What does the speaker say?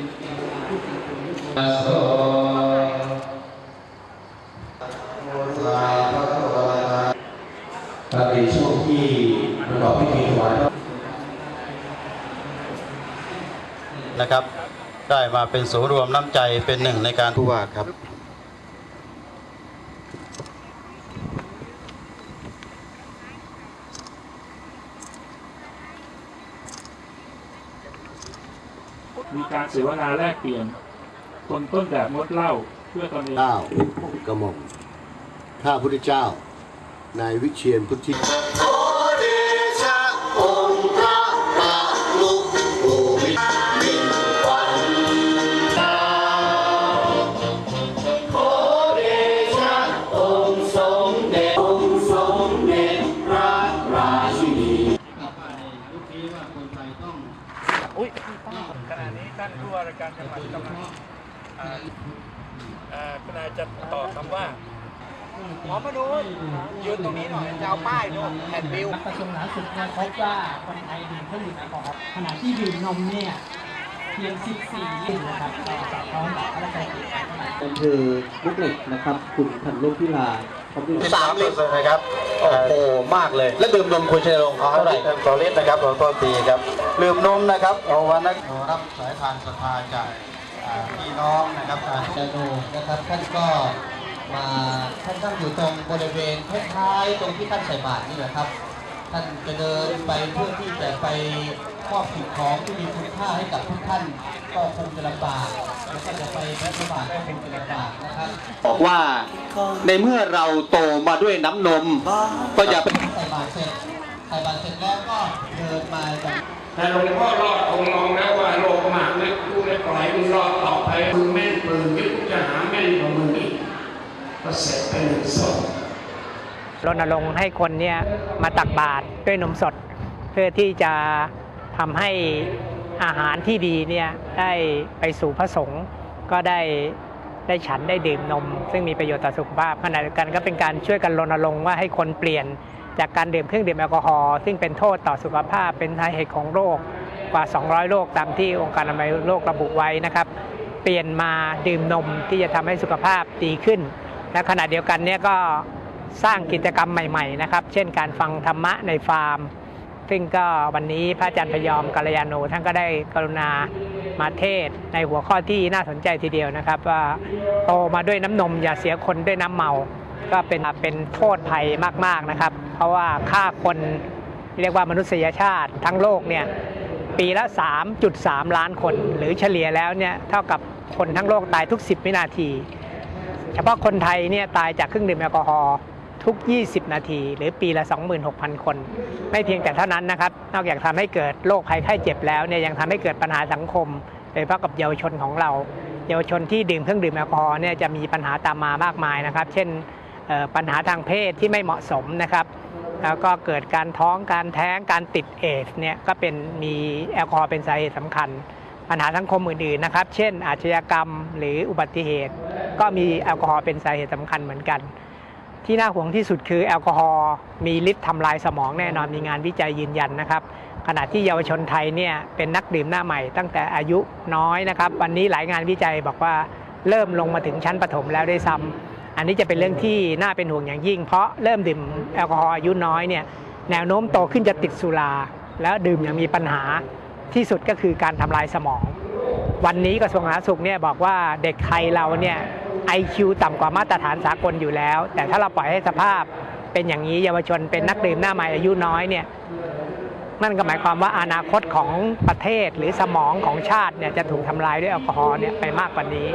นช่วงที่ประกพิธีถวายนะครับ ได้มาเป็นศูนย์รวมน้ำใจเป็นหนึ่งในการผู้ว่าครับ มีการเสวนาแลกเปลี่ยนคนต้นแบบงดเหล้าเพื่อตนเองเก้ากระหม่อมข้าพุทธเจ้านายวิเชียนพุทธิานผู้ว่าราชการจังหวัดกำลังอ่าอ่ากำลังจะตอบคำว่าหมอมนูนยืนตรงนี้หน่อยจะเอาป้ายโน่นแผ่นบิวกระทรวงสาธารณสุขเนี่ยพบว่าคนไทยดื่มเครื่องดื่มแอลกอฮอล์ขณะที่ดื่มนมเนี่ยเพียง 14ลิตรนะครับก็สอดคล้องกับพระราชบัญญัติอำเภอลูกเหล็กนะครับคุณพันลูกพิลาพร้อมด้วย สามลิตรนะครับ โอ้โห มากเลย แล้วดื่มนมคุณชัยรงค์เท่าไหร่ต่อลิตรนะครับขอโทษทีครับดื่มนมนะครับเอาวันนั้นรับสายทานศรัทธาจากอ่าพี่น้องนะครับอ่าจาโนนะครับท่านก็มาท่านตั้งอยู่ตรงบริเวณคล้ายๆตรงที่ท่านใส่บาตรนี่แหละครับ ท่านจะเดินไปเพื่อที่จะไป มอบสิ่งของที่มีคุณค่าให้กับทุกท่านก็คงจะลำบากแล้วก็จะไปรัฐบาลก็คงจะลำบากนะครับบอกว่าในเมื่อเราโตมาด้วยน้ำนม ก็อย่าไปใส่บาตรเสร็จใส่บาตรเสร็จแล้วก็เดินมาจากแต่หลวงพ่อรอดคงมองแล้วว่าโลกมากนะกูไม่ปล่อยมึงรอดต่อไปมึงแม่นปืนยึดจะหาแม่นกว่ามึงอีกก็เสร็จไปหนึ่งศพรณรงค์ให้คนเนี่ยมาตักบาตรด้วยนมสด เพื่อที่จะ ทำให้อาหารที่ดีเนี่ยได้ไปสู่พระสงฆ์ก็ได้ได้ฉันได้ดื่มนม ซึ่งมีประโยชน์ต่อสุขภาพขณะเดียวกันก็เป็นการช่วยกันรณรงค์ว่าให้คนเปลี่ยนจากการดื่มเครื่องดื่มแอลกอฮอล์ซึ่งเป็นโทษต่อสุขภาพเป็นสาเหตุของโรคกว่า 200 โรคตามที่องค์การอนามัยโลกระบุไว้นะครับ เปลี่ยนมาดื่มนมที่จะทำให้สุขภาพดีขึ้น และขณะเดียวกันเนี่ยก็สร้างกิจกรรมใหม่ ๆ นะครับ เช่นการฟังธรรมะในฟาร์ม ซึ่งก็วันนี้พระอาจารย์พยอมกัลยาโนท่านก็ได้กรุณามาเทศในหัวข้อที่น่าสนใจทีเดียวนะครับ ว่าโตมาด้วยน้ำนมอย่าเสียคนด้วยน้ำเมา ก็เป็นเป็นโทษภัยมากๆนะครับ เพราะว่าฆ่าคนเรียกว่ามนุษยชาติทั้งโลกเนี่ยปีละ 3.3 ล้านคน หรือเฉลี่ยแล้วเนี่ยเท่ากับคนทั้งโลกตายทุก 10 วินาที เฉพาะคนไทยเนี่ยตายจากเครื่องดื่มแอลกอฮอล์ ทุก 20 นาที หรือปีละ 26,000 คน ไม่เพียงแต่เท่านั้นนะครับ นอกจากทำให้เกิดโรคภัยไข้เจ็บแล้วเนี่ยยังทำให้เกิดปัญหาสังคมโดยเฉพาะกับเยาวชนของเรา เยาวชนที่ดื่มเครื่องดื่มแอลกอฮอล์เนี่ยจะมีปัญหาตามมามากมายนะครับ เช่นปัญหาทางเพศที่ไม่เหมาะสมนะครับ แล้วก็เกิดการท้องการแท้งการติดเอดส์เนี่ยก็เป็นมีแอลกอฮอล์เป็นสาเหตุสำคัญ ปัญหาสังคมอื่นๆนะครับ เช่นอาชญากรรมหรืออุบัติเหตุ ก็มีแอลกอฮอล์เป็นสาเหตุสำคัญเหมือนกัน ที่น่าห่วงที่สุดคือแอลกอฮอล์มีฤทธิ์ทำลายสมองแน่นอนมีงานวิจัยยืนยันนะครับขณะที่เยาวชนไทยเนี่ยเป็นนักดื่มหน้าใหม่ตั้งแต่อายุน้อยนะครับ วันนี้หลายงานวิจัยบอกว่าเริ่มลงมาถึงชั้นประถมแล้วได้ซ้ำอันนี้จะเป็นเรื่องที่น่าเป็นห่วงอย่างยิ่ง เพราะเริ่มดื่มแอลกอฮอล์อายุน้อยเนี่ยแนวโน้มโตขึ้นจะติดสุรา แล้วดื่มอย่างมีปัญหาที่สุดก็คือการทำลายสมอง วันนี้กระทรวงสาธารณสุขเนี่ยบอกว่าเด็กไทยเราเนี่ย IQ ต่ำกว่ามาตรฐานสากลอยู่แล้ว แต่ถ้าเราปล่อยให้สภาพเป็นอย่างนี้เยาวชนเป็นนักดื่มหน้าใหม่อายุน้อยเนี่ยนั่นก็หมายความว่าอนาคตของประเทศหรือสมองของชาติเนี่ยจะถูกทำลายด้วยแอลกอฮอล์เนี่ยไปมากกว่านี้